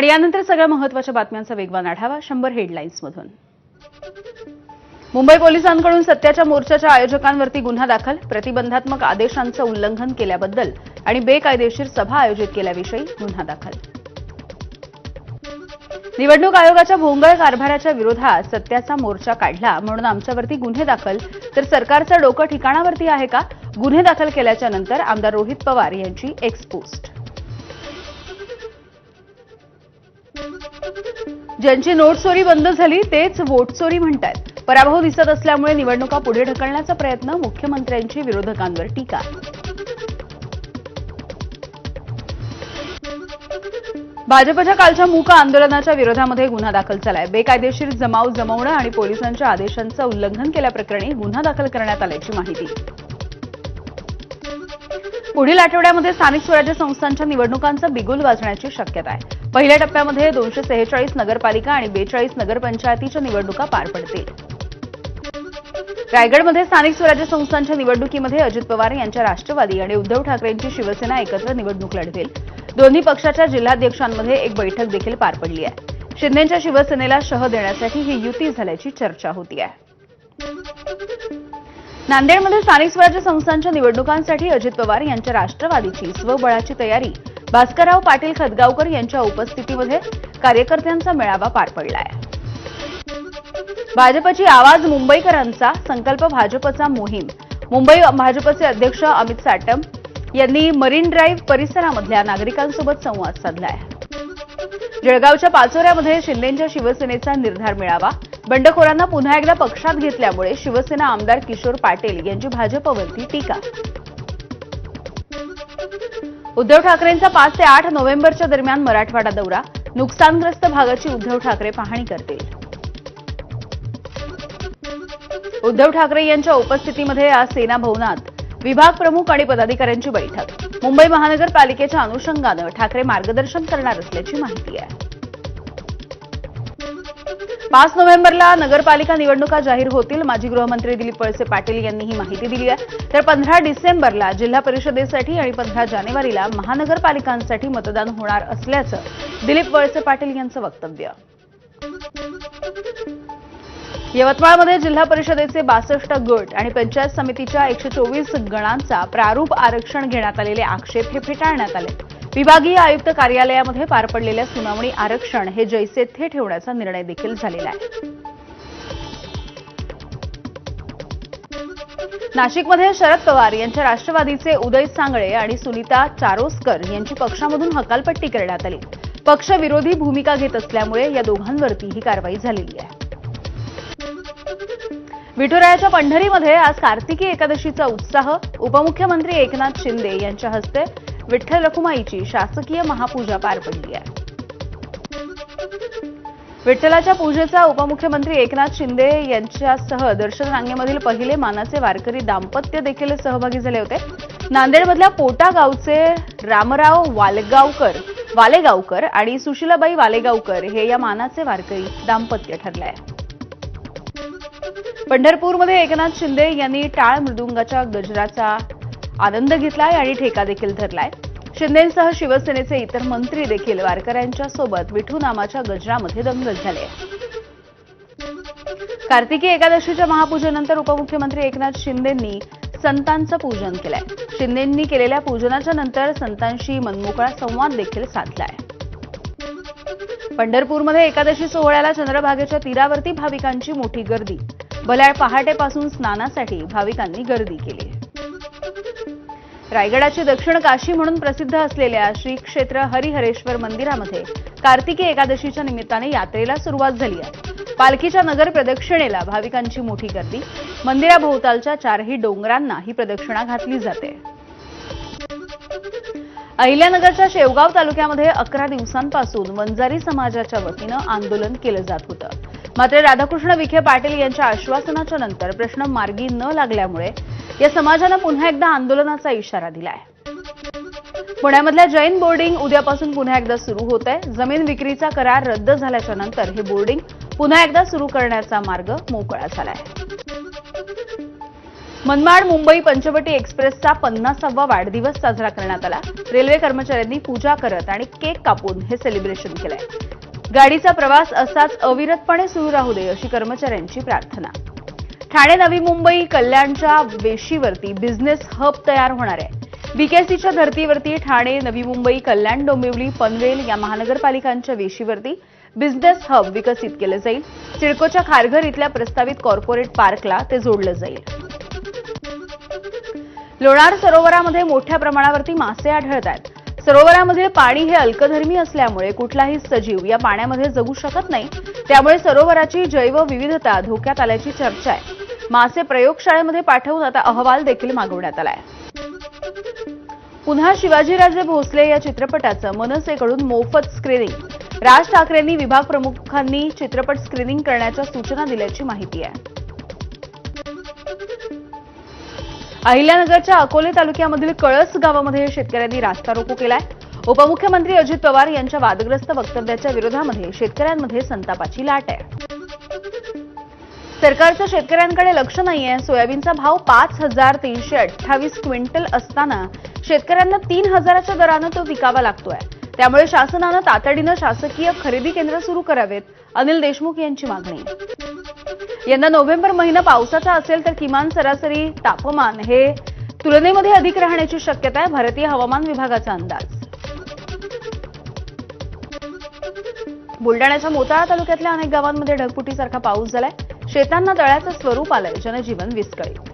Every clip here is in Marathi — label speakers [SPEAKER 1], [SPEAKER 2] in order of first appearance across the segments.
[SPEAKER 1] आणि यानंतर सगळ्या महत्त्वाच्या बातम्यांचा वेगवान आढावा शंभर हेडलाईन्समधून. मुंबई पोलिसांकडून सत्याच्या मोर्चाच्या आयोजकांवरती गुन्हा दाखल प्रतिबंधात्मक आदेशांचं उल्लंघन केल्याबद्दल आणि बेकायदेशीर सभा आयोजित केल्याविषयी गुन्हा दाखल. निवडणूक आयोगाच्या भोंगळ कारभाराच्या विरोधात सत्याचा मोर्चा काढला म्हणून आमच्यावरती गुन्हे दाखल. तर सरकारचं डोकं ठिकाणावरती आहे का? गुन्हे दाखल केल्याच्यानंतर आमदार रोहित पवार यांची एक्स ज्यांची नोट चोरी बंद झाली तेच वोट चोरी म्हणतात पराभव दिसत असल्यामुळे निवडणुका पुढे ढकलण्याचा प्रयत्न मुख्यमंत्र्यांची विरोधकांवर टीका. भाजपच्या कालच्या मूक आंदोलनाच्या विरोधामध्ये गुन्हा दाखल झालाय. बेकायदेशीर जमाव जमवणं आणि पोलिसांच्या आदेशांचं उल्लंघन केल्याप्रकरणी गुन्हा दाखल करण्यात आल्याची माहिती. पुढील आठवड्यामध्ये स्थानिक स्वराज्य संस्थांच्या निवडणुकांचं बिगुल वाजण्याची शक्यता आहे. पहिल्या टप्प्यामध्ये दोनशे सेहेचाळीस नगरपालिका आणि बेचाळीस नगरपंचायतीच्या निवडणुका पार पडतील. रायगडमध्ये स्थानिक स्वराज्य संस्थांच्या निवडणुकीमध्ये अजित पवार यांच्या राष्ट्रवादी आणि उद्धव ठाकरेंची शिवसेना एकत्र निवडणूक लढतील दोन्ही पक्षाच्या जिल्हाध्यक्षांमध्ये एक बैठक देखील पार पडली आहे. शिंदेच्या शिवसेनेला शह देण्यासाठी ही युती झाल्याची चर्चा होती आहे. नांदेडमध्ये स्थानिक स्वराज्य संस्थांच्या निवडणुकांसाठी अजित पवार यांच्या राष्ट्रवादीची स्वबळाची तयारी भास्करराव पाटील खदगावकर यांच्या उपस्थितीमध्ये कार्यकर्त्यांचा मेळावा पार पडलाय. भाजपची आवाज मुंबईकरांचा संकल्प भाजपचा मोहीम. मुंबई भाजपचे अध्यक्ष अमित साटम यांनी मरीन ड्राईव्ह परिसरामधल्या नागरिकांसोबत संवाद साधलाय. जळगावच्या पाचोऱ्यामध्ये शिंदेच्या शिवसेनेचा निर्धार मिळावा. बंडखोरांना पुन्हा एकदा पक्षात घेतल्यामुळे शिवसेना आमदार किशोर पाटील यांची भाजपवरती टीका. उद्धव ठाकरेंचा पाच ते आठ नोव्हेंबरच्या दरम्यान मराठवाडा दौरा. नुकसानग्रस्त भागाची उद्धव ठाकरे पाहणी करतील. उद्धव ठाकरे यांच्या उपस्थितीमध्ये आज सेना भवनात विभाग प्रमुख आणि पदाधिकाऱ्यांची बैठक. मुंबई महानगरपालिकेच्या अनुषंगानं ठाकरे मार्गदर्शन करणार असल्याची माहिती आहे. पाच नोव्हेंबरला नगरपालिका निवडणुका जाहीर होतील. माजी गृहमंत्री दिलीप वळसे पाटील यांनी ही माहिती दिली आहे. तर पंधरा डिसेंबरला जिल्हा परिषदेसाठी आणि पंधरा जानेवारीला महानगरपालिकांसाठी मतदान होणार असल्याचं दिलीप वळसे पाटील यांचं वक्तव्य. यवतमाळमध्ये जिल्हा परिषदेचे बासष्ट गट आणि पंचायत समितीच्या एकशे चोवीस गणांचा प्रारूप आरक्षण घेण्यात आलेले आक्षेप हे फेटाळण्यात आले. विभागीय आयुक्त कार्यालयामध्ये पार पडलेल्या सुनावणी आरक्षण हे जैसे थे ठेवण्याचा निर्णय देखील झालेला आहे. नाशिकमध्ये शरद पवार यांच्या राष्ट्रवादीचे उदय सांगळे आणि सुनीता चारोस्कर यांची पक्षामधून हकालपट्टी करण्यात आली. पक्षविरोधी भूमिका घेत असल्यामुळे या दोघांवरती ही कारवाई झालेली आहे. विठुरायाच्या पंढरीमध्ये आज कार्तिकी एकादशीचा उत्साह उपमुख्यमंत्री एकनाथ शिंदे यांच्या हस्ते विठ्ठल रखुमाईची शासकीय महापूजा पार पडली आहे. विठ्ठलाच्या पूजेचा उपमुख्यमंत्री एकनाथ शिंदे यांच्यासह दर्शन रांगेमधील पहिले मानाचे वारकरी दाम्पत्य देखील सहभागी झाले होते. नांदेडमधल्या पोटा गावचे रामराव वालेगावकर वालेगावकर आणि सुशीलाबाई वालेगावकर हे या मानाचे वारकरी दाम्पत्य ठरले. आहे पंढरपूरमध्ये एकनाथ शिंदे यांनी टाळ मृदुंगाच्या गजराचा आनंद घेतलाय आणि ठेका देखील धरलाय. शिंदेसह शिवसेनेचे इतर मंत्री देखील वारकऱ्यांच्या सोबत विठू नामाच्या गजरामध्ये दंगल झाले. कार्तिकी एकादशीच्या महापूजेनंतर उपमुख्यमंत्री एकनाथ शिंदेंनी संतांचं पूजन केलंय. शिंदेंनी केलेल्या पूजनाच्या नंतर संतांशी मनमोकळा संवाद देखील साधलाय. पंढरपूरमध्ये एकादशी सोहळ्याला चंद्रभागेच्या तीरावरती भाविकांची मोठी गर्दी. भल्या पहाटेपासून स्नानासाठी भाविकांनी गर्दी केली. रायगडाची दक्षिण काशी म्हणून प्रसिद्ध असलेल्या श्री क्षेत्र हरिहरेश्वर मंदिरामध्ये कार्तिकी एकादशीच्या निमित्ताने यात्रेला सुरुवात झाली आहे. पालखीच्या नगर प्रदक्षिणेला भाविकांची मोठी गर्दी. मंदिराभोवतालच्या चारही डोंगरांना ही प्रदक्षिणा घातली जाते. अहिल्यानगरच्या शेवगाव तालुक्यामध्ये अकरा दिवसांपासून वंजारी समाजाच्या वतीनं आंदोलन केलं जात होतं. मात्र राधाकृष्ण विखे पाटील यांच्या आश्वासनाच्या नंतर प्रश्न मार्गी न लागल्यामुळे या समाजानं पुन्हा एकदा आंदोलनाचा इशारा दिलाय. पुण्यामधल्या जैन बोर्डिंग उद्यापासून पुन्हा एकदा सुरू होत आहे जमीन विक्रीचा करार रद्द झाल्याच्यानंतर हे बोर्डिंग पुन्हा एकदा सुरू करण्याचा मार्ग मोकळा झालाय. मनमाड मुंबई पंचवटी एक्सप्रेसचा पन्नासावा वाढदिवस साजरा करण्यात आला. रेल्वे कर्मचाऱ्यांनी पूजा करत आणि केक कापून हे सेलिब्रेशन केलंय. गाडीचा प्रवास असाच अविरतपणे सुरू राहू दे अशी कर्मचाऱ्यांची प्रार्थना. ठाणे नवी मुंबई कल्याणच्या वेशीवरती बिझनेस हब तयार होणार आहे. बीकेसीच्या धर्तीवरती ठाणे नवी मुंबई कल्याण डोंबिवली पनवेल या महानगरपालिकांच्या वेशीवरती बिझनेस हब विकसित केलं जाईल. सिडकोच्या खारघर इथल्या प्रस्तावित कॉर्पोरेट पार्कला ते जोडलं जाईल. लोणार सरोवरामध्ये मोठ्या प्रमाणावरती मासे आढळत आहेत सरोवरामधील पाणी हे अल्कधर्मी असल्यामुळे कुठलाही सजीव या पाण्यामध्ये जगू शकत नाही. त्यामुळे सरोवराची जैवविविधता धोक्यात आल्याची चर्चा आहे. मासे प्रयोगशाळेमध्ये पाठवून आता अहवाल देखील मागवण्यात आलाय. पुन्हा शिवाजीराजे भोसले या चित्रपटाचं मनसेकडून मोफत स्क्रीनिंग राज ठाकरेंनी विभाग प्रमुखांनी चित्रपट स्क्रीनिंग करण्याच्या सूचना दिल्याची माहिती आहे. अहिल्यानगरच्या अकोले तालुक्यामधील कळस गावामध्ये शेतकऱ्यांनी रास्ता रोको केलाय. उपमुख्यमंत्री अजित पवार यांच्या वादग्रस्त वक्तव्याच्या विरोधामध्ये शेतकऱ्यांमध्ये संतापाची लाट आहे. सरकारचं शेतकऱ्यांकडे लक्ष नाहीये. सोयाबीनचा भाव पाच हजार तीनशे अठ्ठावीस क्विंटल असताना शेतकऱ्यांना तीन हजाराच्या दरानं तो विकावा लागतोय. त्यामुळे शासनानं तातडीनं शासकीय खरेदी केंद्र सुरू करावेत. अनिल देशमुख यांची मागणी. यंदा नोव्हेंबर महिना पावसाचा असेल तर किमान सरासरी तापमान हे तुलनेमध्ये अधिक राहण्याची शक्यता आहे. भारतीय हवामान विभागाचा अंदाज. बुलडाण्याच्या मोताळा तालुक्यातल्या अनेक गावांमध्ये ढगफुटीसारखा पाऊस झालाय. शेतांना तळ्याचं स्वरूप आलंय. जनजीवन विस्कळीत.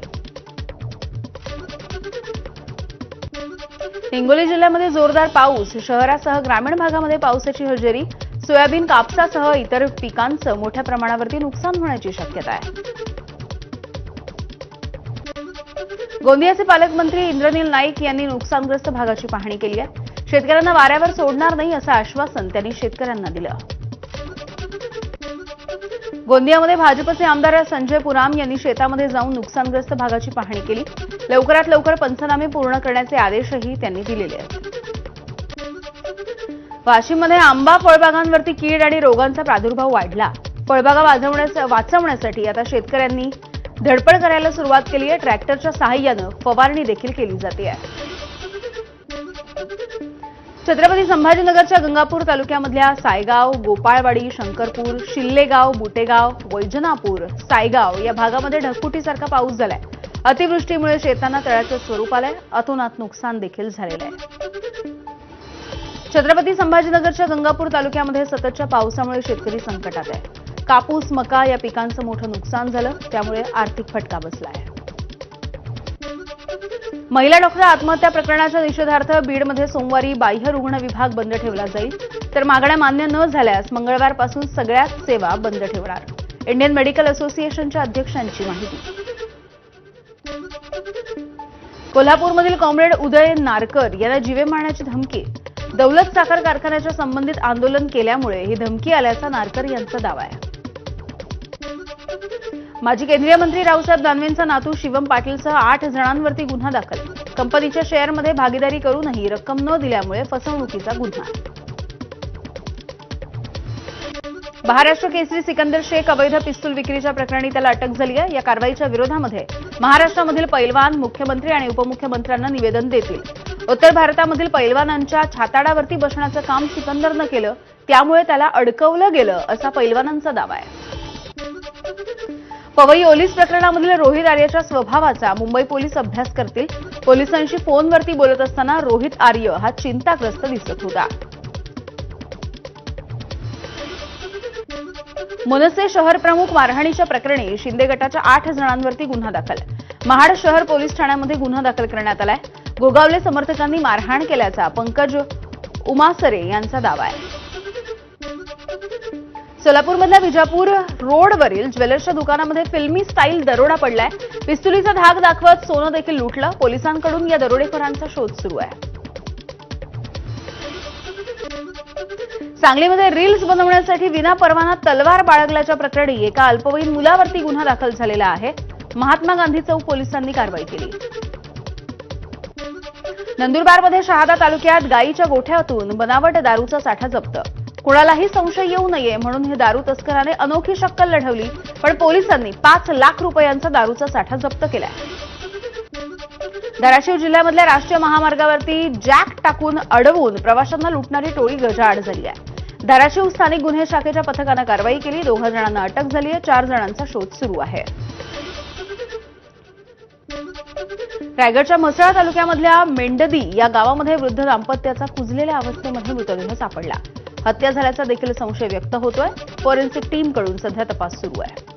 [SPEAKER 1] हिंगोली जिल्ह्यामध्ये जोरदार पाऊस. शहरासह ग्रामीण भागामध्ये पावसाची हजेरी. सोयाबीन कापसासह इतर पिकांचं मोठ्या प्रमाणावरती नुकसान होण्याची शक्यता आहे. गोंदियाचे पालकमंत्री इंद्रनील नाईक यांनी नुकसानग्रस्त भागाची पाहणी केली आहे. शेतकऱ्यांना वाऱ्यावर सोडणार नाही असं आश्वासन त्यांनी शेतकऱ्यांना दिलं. गोंदियामध्ये भाजपचे आमदार संजय पुराम यांनी शेतामध्ये जाऊन नुकसानग्रस्त भागाची पाहणी केली. लवकरात लवकर पंचनामे पूर्ण करण्याचे आदेशही त्यांनी दिलेले आहेत. वाशिममध्ये आंबा फळबागांवरती कीड आणि रोगांचा प्रादुर्भाव वाढला. फळबागा वाचवण्यासाठी आता शेतकऱ्यांनी धडपड करायला सुरुवात केली आहे. ट्रॅक्टरच्या सहाय्यानं फवारणी देखील केली जाते आहे. छत्रपती संभाजीनगरच्या गंगापूर तालुक्यामधल्या सायगाव गोपाळवाडी शंकरपूर शिल्लेगाव बुटेगाव वैजनापूर सायगाव या भागामध्ये ढगफुटीसारखा पाऊस झालाय. अतिवृष्टीमुळे शेतांना तळ्याचं स्वरूप आलंय. अतोनात नुकसान देखील झालेलं आहे. छत्रपती संभाजीनगरच्या गंगापूर तालुक्यामध्ये सततच्या पावसामुळे शेतकरी संकटात आहे. कापूस मका या पिकांचं मोठं नुकसान झालं. त्यामुळे आर्थिक फटका बसलाय. महिला डॉक्टर आत्महत्या प्रकरणाच्या निषेधार्थ बीडमध्ये सोमवारी बाह्य रुग्ण विभाग बंद ठेवला जाईल. तर मागण्या मान्य न झाल्यास मंगळवारपासून सगळ्याच सेवा बंद ठेवणार. इंडियन मेडिकल असोसिएशनच्या अध्यक्षांची माहिती. कोल्हापूरमधील कॉम्रेड उदय नारकर यांना जीवे मारण्याची धमकी. दौलत साखर कारखान्याच्या संबंधित आंदोलन केल्यामुळे ही धमकी आल्याचा नारकर यांचा दावा आहे. माजी केंद्रीय मंत्री रावसाहेब दानवेंचा नातू शिवम पाटीलसह आठ जणांवरती गुन्हा दाखल. कंपनीच्या शेअरमध्ये भागीदारी करूनही रक्कम न दिल्यामुळे फसवणुकीचा गुन्हा. महाराष्ट्र केसरी सिकंदर शेख अवैध पिस्तूल विक्रीच्या प्रकरणी त्याला अटक झाली आहे. या कारवाईच्या विरोधामध्ये महाराष्ट्रामधील पैलवान मुख्यमंत्री आणि उपमुख्यमंत्र्यांना निवेदन देतील. उत्तर भारतामधील पैलवानांच्या छाताडावरती बसण्याचं काम सिकंदरनं केलं. त्यामुळे त्याला अडकवलं गेलं असा पैलवानांचा दावा आहे. पवई ओलीस प्रकरणामधील रोहित आर्यच्या स्वभावाचा मुंबई पोलीस अभ्यास करतील. पोलिसांशी फोनवरती बोलत असताना रोहित आर्य हा चिंताग्रस्त दिसत होता. मनसे शहर प्रमुख मारहाणीच्या प्रकरणी शिंदे गटाच्या आठ जणांवरती गुन्हा दाखल. महाड शहर पोलीस ठाण्यामध्ये गुन्हा दाखल करण्यात आलाय. गोगावले समर्थकांनी मारहाण केल्याचा पंकज उमासरे यांचा दावा आहे. सोलापूरमधल्या विजापूर रोडवरील ज्वेलर्सच्या दुकानामध्ये फिल्मी स्टाईल दरोडा पडलाय. पिस्तुलीचा धाक दाखवत सोनं देखील लुटलं. पोलिसांकडून या दरोडेखोरांचा शोध सुरू आहे. सांगलीमध्ये रील्स बनवण्यासाठी विना परवाना तलवार बाळगल्याच्या प्रकरणी एका अल्पवयीन मुलावरती गुन्हा दाखल झालेला आहे. महात्मा गांधी चौक पोलिसांनी कारवाई केली. नंदुरबारमध्ये शहादा तालुक्यात गायीच्या गोठ्यातून बनावट दारूचा साठा जप्त. कुणालाही संशय येऊ नये म्हणून हे दारू तस्कराने अनोखी शक्कल लढवली पण पोलिसांनी पाच लाख रुपयांचा दारूचा साठा जप्त केला धाराशिव जिल्ह्यामधल्या राष्ट्रीय महामार्गावरती जॅक टाकून अडवून प्रवाशांना लुटणारी टोळी गजाआड झाली आहे. धाराशिव स्थानिक गुन्हे शाखेच्या पथकानं कारवाई केली. दोघा जणांना अटक झाली आहे. चार जणांचा शोध सुरू आहे. रायगडच्या म्हसळा तालुक्यामधल्या मेंडदी या गावामध्ये वृद्ध दाम्पत्याचा कुजलेल्या अवस्थेमध्ये मृतदेह सापडला. हत्या झाल्याचा देखील संशय व्यक्त होतोय. फॉरेन्सिक टीमकडून सध्या तपास सुरू आहे.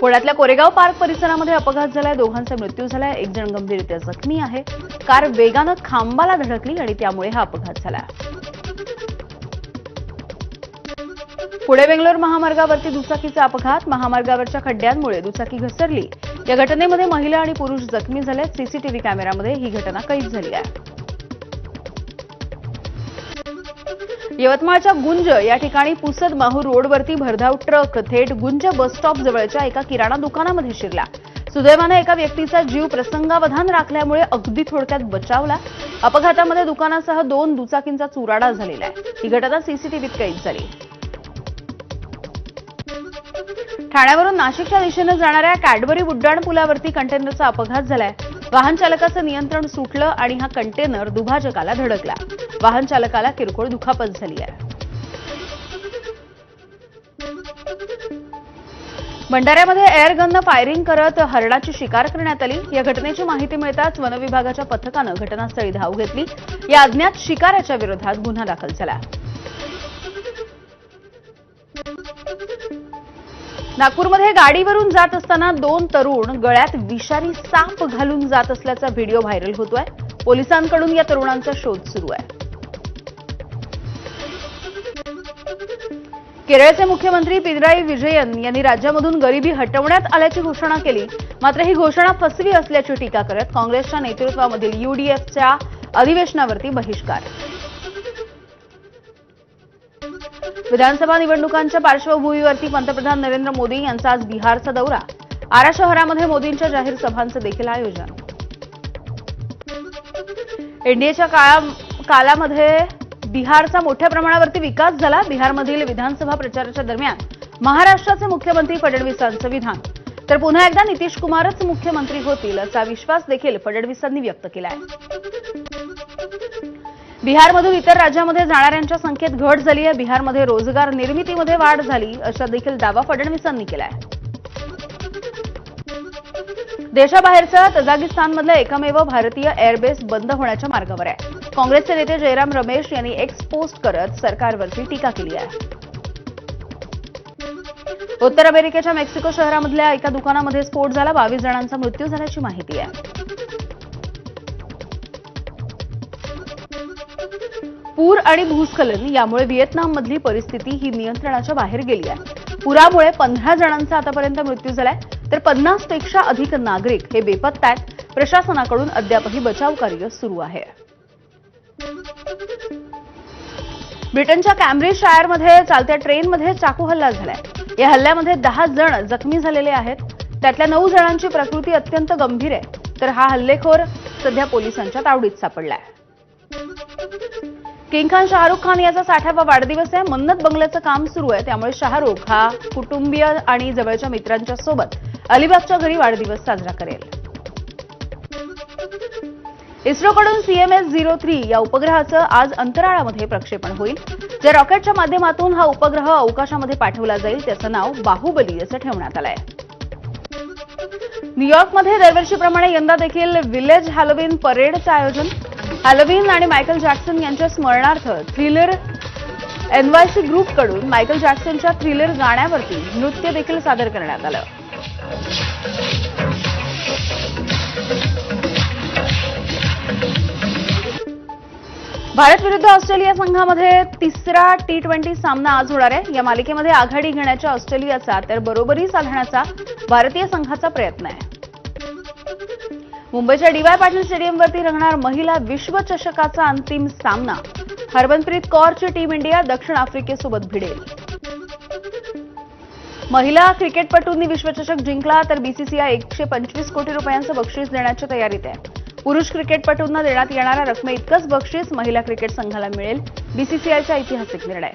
[SPEAKER 1] पुण्यातल्या कोरेगाव पार्क परिसरामध्ये अपघात झालाय. दोघांचा मृत्यू झालाय. एक जण गंभीररित्या जखमी आहे. कार वेगानं खांबाला धडकली आणि त्यामुळे हा अपघात झाला. पुणे बेंगलोर महामार्गावरती दुचाकीचा अपघात. महामार्गावरच्या खड्ड्यांमुळे दुचाकी घसरली. या घटनेमध्ये महिला आणि पुरुष जखमी झाले सीसीटीव्ही कॅमेऱ्यामध्ये ही घटना कैद झाली आहे. यवतमाळच्या गुंज या ठिकाणी पुसद माहूर रोडवरती भरधाव ट्रक थेट गुंज बस स्टॉप जवळच्या एका किराणा दुकानामध्ये शिरला. सुदैवानं एका व्यक्तीचा जीव प्रसंगावधान राखल्यामुळे अगदी थोडक्यात बचावला. अपघातामध्ये दुकानासह दोन दुचाकींचा चुराडा झालेला आहे. ही घटना सीसीटीव्हीत कैद झाली. ठाण्यावरून नाशिकच्या दिशेनं जाणाऱ्या कॅडबरी उड्डाण पुलावरती कंटेनरचा अपघात झालाय. वाहन चालकाचं नियंत्रण सुटलं आणि हा कंटेनर दुभाजकाला धडकला. वाहन चालकाला किरकोळ दुखापत झाली आहे. भंडाऱ्यामध्ये एअरगननं फायरिंग करत हरणाची शिकार करण्यात आली. या घटनेची माहिती मिळताच वनविभागाच्या पथकानं घटनास्थळी धाव घेतली. या अज्ञात शिकाऱ्याच्या विरोधात गुन्हा दाखल झाला. नागपूरमध्ये गाडीवरून जात असताना दोन तरुण गळ्यात विषारी साप घालून जात असल्याचा व्हिडिओ व्हायरल होतोय. पोलिसांकडून या तरुणांचा शोध सुरू आहे. केरळचे मुख्यमंत्री पिनराई विजयन यांनी राज्यामधून गरिबी हटवण्यात आल्याची घोषणा केली. मात्र ही घोषणा फसवी असल्याची टीका करत काँग्रेसच्या नेतृत्वामधील युडीएफच्या अधिवेशनावरती बहिष्कार विधानसभा निवडणुकांच्या पार्श्वभूमीवरती पंतप्रधान नरेंद्र मोदी यांचा आज बिहारचा दौरा. आरा शहरामध्ये मोदींच्या जाहीर सभांचं देखील आयोजन. एनडीएच्या काळा कालामध्ये बिहारचा मोठ्या प्रमाणावरती विकास झाला. बिहारमधील विधानसभा प्रचाराच्या दरम्यान महाराष्ट्राचे मुख्यमंत्री फडणवीसांचं विधान. तर पुन्हा एकदा नितीश कुमारच मुख्यमंत्री होतील असा विश्वास देखील फडणवीसांनी व्यक्त केला आहे बिहारमधून इतर राज्यामध्ये जाणाऱ्यांच्या संख्येत घट झाली आहे. बिहारमध्ये रोजगार निर्मितीमध्ये वाढ झाली. असा देखील दावा फडणवीसांनी केला आहे. देशाबाहेरचा तजाकिस्तानमधलं एकमेव भारतीय एअरबेस बंद होण्याच्या मार्गावर आहे. काँग्रेसचे नेते जयराम रमेश यांनी एक्स पोस्ट करत सरकारवरची टीका केली आहे. उत्तर अमेरिकेच्या मेक्सिको शहरामधल्या एका दुकानामध्ये स्फोट झाला. बावीस जणांचा मृत्यू झाल्याची माहिती आहे. पूर आणि भूस्खलन यामुळे व्हिएतनाममधली परिस्थिती ही नियंत्रणाच्या बाहेर गेली आहे. पुरामुळे पंधरा जणांचा आतापर्यंत मृत्यू झालाय. तर पन्नासपेक्षा अधिक नागरिक हे बेपत्ता आहेत. प्रशासनाकडून अद्यापही बचाव कार्य सुरू आहे. ब्रिटनच्या कॅम्ब्रिज शायरमध्ये चालत्या ट्रेनमध्ये चाकू हल्ला झालाय. या हल्ल्यामध्ये दहा जण जखमी झालेले आहेत. त्यातल्या नऊ जणांची प्रकृती अत्यंत गंभीर आहे. तर हा हल्लेखोर सध्या पोलिसांच्या तावडीत सापडलाय. किंग खान शाहरुख खान याचा साठावा वाढदिवस आहे. मन्नत बंगल्याचं काम सुरू आहे. त्यामुळे शाहरुख हा कुटुंबीय आणि जवळच्या मित्रांच्या सोबत अलिबागच्या घरी वाढदिवस साजरा करेल. इस्रोकडून सीएमएस झिरो थ्री या उपग्रहाचं आज अंतराळामध्ये प्रक्षेपण होईल. ज्या रॉकेटच्या माध्यमातून हा उपग्रह अवकाशामध्ये पाठवला जाईल त्याचं नाव बाहुबली असं ठेवण्यात आलंय. न्यूयॉर्कमध्ये दरवर्षीप्रमाणे यंदा देखील विलेज हॅलोविन परेडचं आयोजन हॅलोविन आणि मायकल जॅक्सन यांच्या स्मरणार्थ थ्रिलर एनवायसी ग्रुपकडून मायकल जॅक्सनच्या थ्रिलर गाण्यावरती नृत्य देखील सादर करण्यात आलं. भारत विरुद्ध ऑस्ट्रेलिया संघामध्ये तिसरा टी ट्वेंटी सामना आज होणार आहे. या मालिकेमध्ये आघाडी घेण्याच्या ऑस्ट्रेलियाचा तर बरोबरी साधण्याचा भारतीय संघाचा प्रयत्न आहे. मुंबईच्या डीवाय पाटील स्टेडियमवरती रंगणार महिला विश्वचषकाचा अंतिम सामना. हरमनप्रीत कौरची टीम इंडिया दक्षिण आफ्रिकेसोबत भिडेल. महिला क्रिकेटपटूंनी विश्वचषक जिंकला तर बीसीसीआय एकशे पंचवीस कोटी रुपयांचं बक्षीस देण्याच्या तयारीत आहे. पुरुष क्रिकेटपटूंना देण्यात येणाऱ्या रकमे इतकंच बक्षीस महिला क्रिकेट संघाला मिळेल बीसीसीआयचा ऐतिहासिक निर्णय.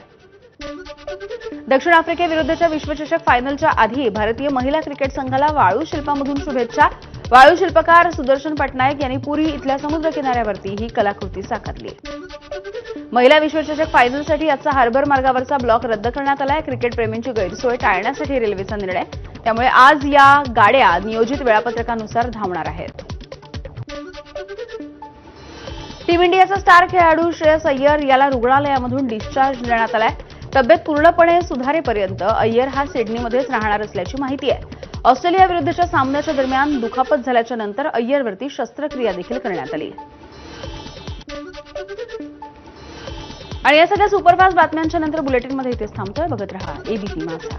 [SPEAKER 1] दक्षिण आफ्रिकेविरुद्धच्या विश्वचषक फायनलच्या आधी भारतीय महिला क्रिकेट संघाला वाळू शिल्पामधून शुभेच्छा वाळू शिल्पकार सुदर्शन पटनायक यांनी पुरी इथल्या समुद्र किनाऱ्यावरती ही कलाकृती साकारली. महिला विश्वचषक फायनलसाठी आजचा हार्बर मार्गावरचा ब्लॉक रद्द करण्यात आलाय. क्रिकेटप्रेमींची गैरसोय टाळण्यासाठी रेल्वेचा निर्णय. त्यामुळे आज या गाड्या नियोजित वेळापत्रकानुसार धावणार आहेत. टीम इंडियाचा स्टार खेळाडू श्रेयस अय्यर याला रुग्णालयामधून डिस्चार्ज देण्यात आलाय. तब्येत पूर्णपणे सुधारेपर्यंत अय्यर हा सिडनीमध्येच राहणार असल्याची माहिती आहे. ऑस्ट्रेलिया विरुद्धच्या सामन्याच्या दरम्यान दुखापत झाल्याच्यानंतर अय्यरवरती शस्त्रक्रिया देखील करण्यात आली. आणि या सगळ्या सुपरफास्ट बातम्यांच्या नंतर बुलेटिनमध्ये इथेच थांबतोय. बघत रहा एबीपी माझा